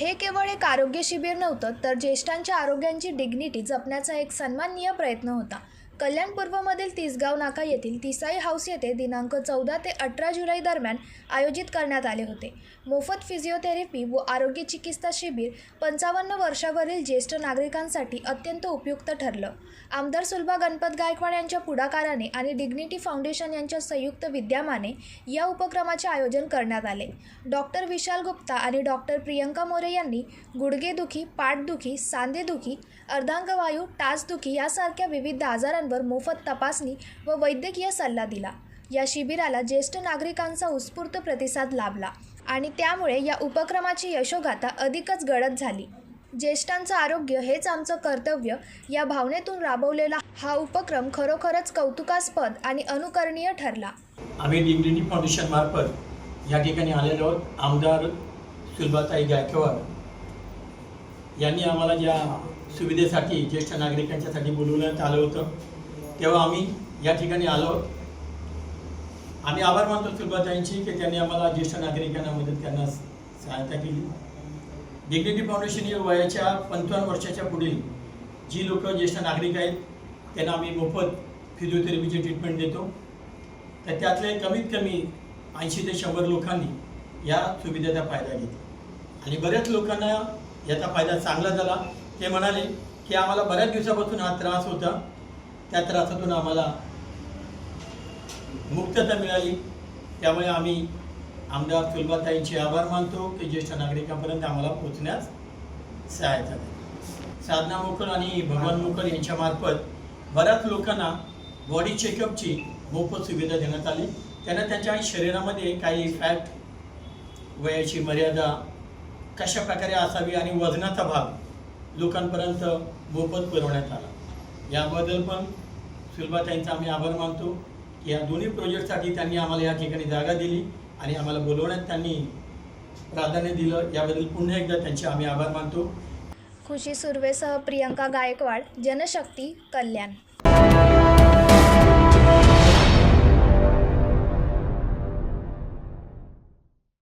हे केवळ एक आरोग्य शिबिर नव्हतं तर ज्येष्ठांच्या आरोग्यांची डिग्निटी जपण्याचा एक सन्माननीय प्रयत्न होता. कल्याण पूर्वमधील तिसगाव नाका येथील तिसाई हाऊस येथे दिनांक चौदा ते अठरा जुलै दरम्यान आयोजित करण्यात आले होते. मोफत फिजिओथेरपी व आरोग्य चिकित्सा शिबिर पंचावन्न वर्षावरील ज्येष्ठ नागरिकांसाठी अत्यंत उपयुक्त ठरलं. आमदार सुलभा गणपत गायकवाड यांच्या पुढाकाराने आणि डिग्निटी फाउंडेशन यांच्या संयुक्त विद्यमाने या उपक्रमाचे आयोजन करण्यात आले. डॉक्टर विशाल गुप्ता आणि डॉक्टर प्रियंका मोरे यांनी गुडघेदुखी पाठदुखी सांधेदुखी अर्धांगवायू टाचदुखी यासारख्या विविध आजारांवर रुग्णांवर मोफत तपासणी व वैद्यकीय सल्ला दिला. या शिबिराला ज्येष्ठ नागरिकांचा उत्स्फूर्त प्रतिसाद लाभला आणि त्यामुळे या उपक्रमाची यशोगाथा अधिकच गडद झाली. ज्येष्ठांचं आरोग्य हेच आमचं कर्तव्य या भावनेतून राबवलेला हा उपक्रम खरोखरच कौतुकास्पद आणि अनुकरणीय ठरला. आम्ही डिग्निटी फाउंडेशन मार्फत या ठिकाणी आलेलो आहोत. आमदार सुलभाताई गायकवाड यांनी आम्हाला ज्या सुविधेसाठी ज्येष्ठ नागरिकांच्यासाठी बोलवण्यात आलं होतं तेव्हा आम्ही या ठिकाणी आलो. आम्ही आभार मानतो सुलभाताईंची की त्यांनी आम्हाला ज्येष्ठ नागरिकांना मदत करण्यास सहायता केली. डिग्निटी फाउंडेशन ही वयाच्या पंचावन्न वर्षाच्या पुढील जी लोक ज्येष्ठ नागरिक आहेत त्यांना आम्ही मोफत फिजिओथेरपीची ट्रीटमेंट देतो. तर त्यातले कमीत कमी ऐंशी ते शंभर लोकांनी या सुविधेचा फायदा घेतला. आणि बऱ्याच लोकांना याचा फायदा चांगला झाला. ते म्हणाले की आम्हाला बऱ्याच दिवसापासून हा त्रास होता. त्या त्रासातून आम्हाला मुक्तता मिळाली. त्यामुळे आम्ही आमदार सुलभाताईंचे आभार मानतो की ज्येष्ठ नागरिकांपर्यंत आम्हाला पोहोचण्यास सहायता झाली साधना मोकल आणि भगवान मोकल यांच्यामार्फत बऱ्याच लोकांना बॉडी चेकअपची मोफत सुविधा देण्यात आली. त्यांना त्यांच्या शरीरामध्ये काही फॅट वयाची मर्यादा कशा प्रकारे असावी आणि वजनाचा भाग लोकांपर्यंत मोफत पुरवण्यात आला. याबद्दल पण सुलभाताईंचा आम्ही आभार मानतो की या दोन्ही प्रोजेक्टसाठी त्यांनी आम्हाला या ठिकाणी जागा दिली आणि आम्हाला बोलवण्यात त्यांनी प्राधान्य दिलं. याबद्दल पुन्हा एकदा त्यांचे आम्ही आभार मानतो. खुशी सुर्वेसह प्रियंका गायकवाड जनशक्ती कल्याण.